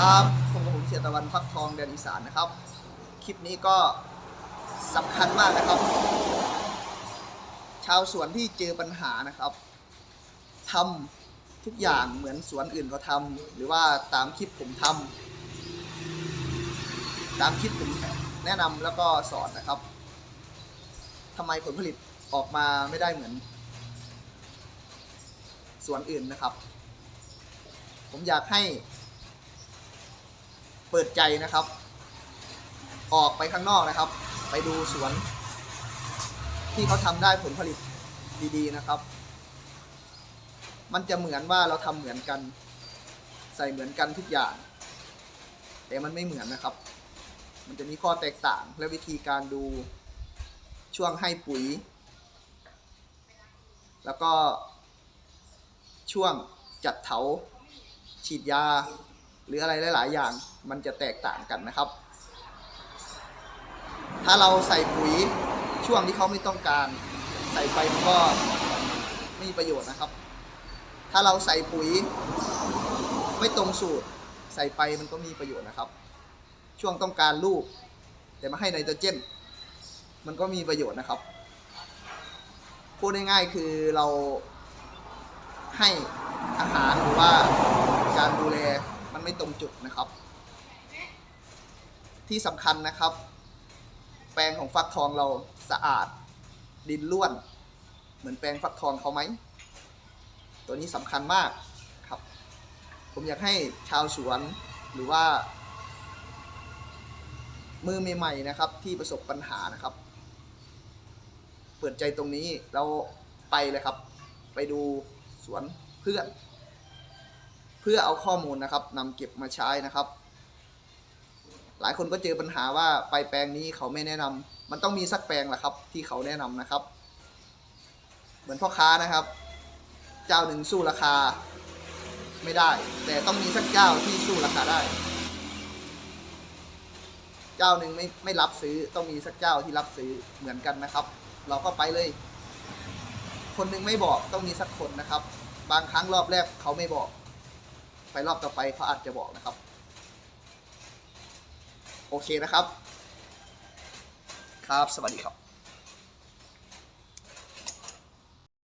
ครับผมกับผมเสียตะวันฟักทองแดนอีสานนะครับ คลิปนี้ก็สำคัญมากนะครับ ชาวสวนที่เจอปัญหานะครับทำทุกอย่างเหมือนสวนอื่นเขาทำหรือว่าตามคลิปผมทำตามคลิปผมแนะนำแล้วก็สอนนะครับทำไมผลผลิตออกมาไม่ได้เหมือน สวนอื่นนะครับ ผมอยากให้ เปิดใจนะครับ ออกไปข้างนอกนะครับ ไปดูสวน ที่เขาทำได้ผลผลิตดี ๆนะครับ มันจะเหมือนว่าเราทำเหมือนกัน ใส่เหมือนกันทุกอย่าง แต่มันไม่เหมือนนะครับ มันจะมีข้อแตกต่างและวิธีการดูช่วงให้ปุ๋ย แล้วก็ช่วงจัดเถาฉีดยา หรืออะไรหลาย ๆ อย่างมันจะแตกต่างกันนะครับ ถ้าเราใส่ปุ๋ยช่วงที่เขาไม่ต้องการ ใส่ไปมันก็ไม่มีประโยชน์นะครับ ถ้าเราใส่ปุ๋ยไม่ตรงสูตร ใส่ไปมันก็มีประโยชน์นะครับ ช่วงต้องการลูก แต่มาให้ไนโตรเจน มันก็มีประโยชน์นะครับพูดง่ายๆคือเราให้อาหารหรือว่า ไม่ตรงจุดนะครับ ที่สำคัญนะครับ แปลงของฟักทองเราสะอาดดินล้วน เหมือนแปลงฟักทองเขาไหม ตัวนี้สำคัญมากครับ ผมอยากให้ชาวสวนหรือว่า มือใหม่ๆนะครับ ที่ประสบปัญหานะครับ เปิดใจตรงนี้เราไปเลยครับ ไปดูสวนเพื่อน เพื่อเอาข้อมูลนะครับนำเก็บมาใช้นะครับ หลายคนก็เจอปัญหาว่าไปแปลงนี้เขาไม่แนะนำมันต้องมีสักแปลงแหละครับที่เขาแนะนำนะครับ เหมือนพ่อค้านะครับ เจ้าหนึ่งสู้ราคาไม่ได้ แต่ต้องมีสักเจ้าที่สู้ราคาได้ เจ้าหนึ่งไม่ไม่รับซื้อต้องมีสักเจ้าที่รับซื้อเหมือนกันนะครับ เราก็ไปเลย คนหนึงไม่บอกต้องมีสักคนนะครับ บางครั้งรอบแรกเขาไม่บอก ไปรอบต่อไปเขาอาจจะบอกนะครับ โอเคนะครับ ครับ สวัสดีครับ